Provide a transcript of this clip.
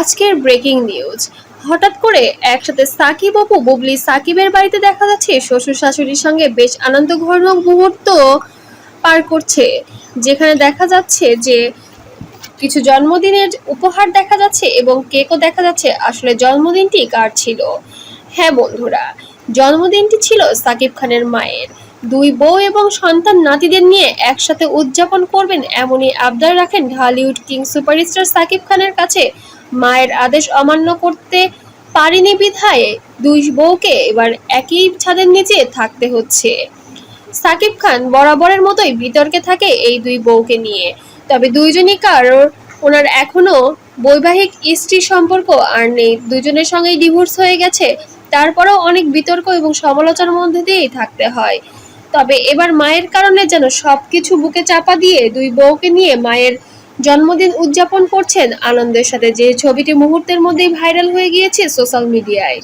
আজকের breaking news. হঠাৎ করে একসাথে সাকিব অপু বুবলি সাকিবের বাড়িতে দেখা যাচ্ছে, শ্বশুর শাশুড়ির সঙ্গে বেশ আনন্দ আনন্দঘনক মুহূর্ত পার করছে। যেখানে দেখা যাচ্ছে যে কিছু জন্মদিনের উপহার দেখা যাচ্ছে এবং কেকও দেখা যাচ্ছে। আসলে জন্মদিনটি কার ছিল? হ্যাঁ বন্ধুরা, জন্মদিনটি ছিল সাকিব খানের মায়ের। দুই বউ এবং সন্তান নাতিদের নিয়ে একসাথে উদযাপন করবেন এমনই আবদার রাখেন ঢালিউড কিং সুপারস্টার সাকিব খানের কাছে। মায়ের আদেশ অমান্য করতে পারেনি বিধায় দুই বউকে এবার একই ছাদের নিচে থাকতে হচ্ছে। সাকিব খান বরাবরের মতোই বিতর্কে থাকে এই দুই বউকে নিয়ে। তবে দুইজনই কারোর, ওনার এখনও বৈবাহিক স্ত্রী সম্পর্ক আর নেই। দুজনের সঙ্গেই ডিভোর্স হয়ে গেছে। তারপরেও অনেক বিতর্ক এবং সমালোচনার মধ্যে দিয়েই থাকতে হয়। তবে এবার মায়ের কারণে যেন সবকিছু বুকে চাপা দিয়ে দুই বউকে নিয়ে মায়ের জন্মদিন উদযাপন করছেন আনন্দের সাথে যে ছবিটি মুহূর্তের মধ্যেই ভাইরাল হয়ে গিয়েছে সোশ্যাল মিডিয়ায়।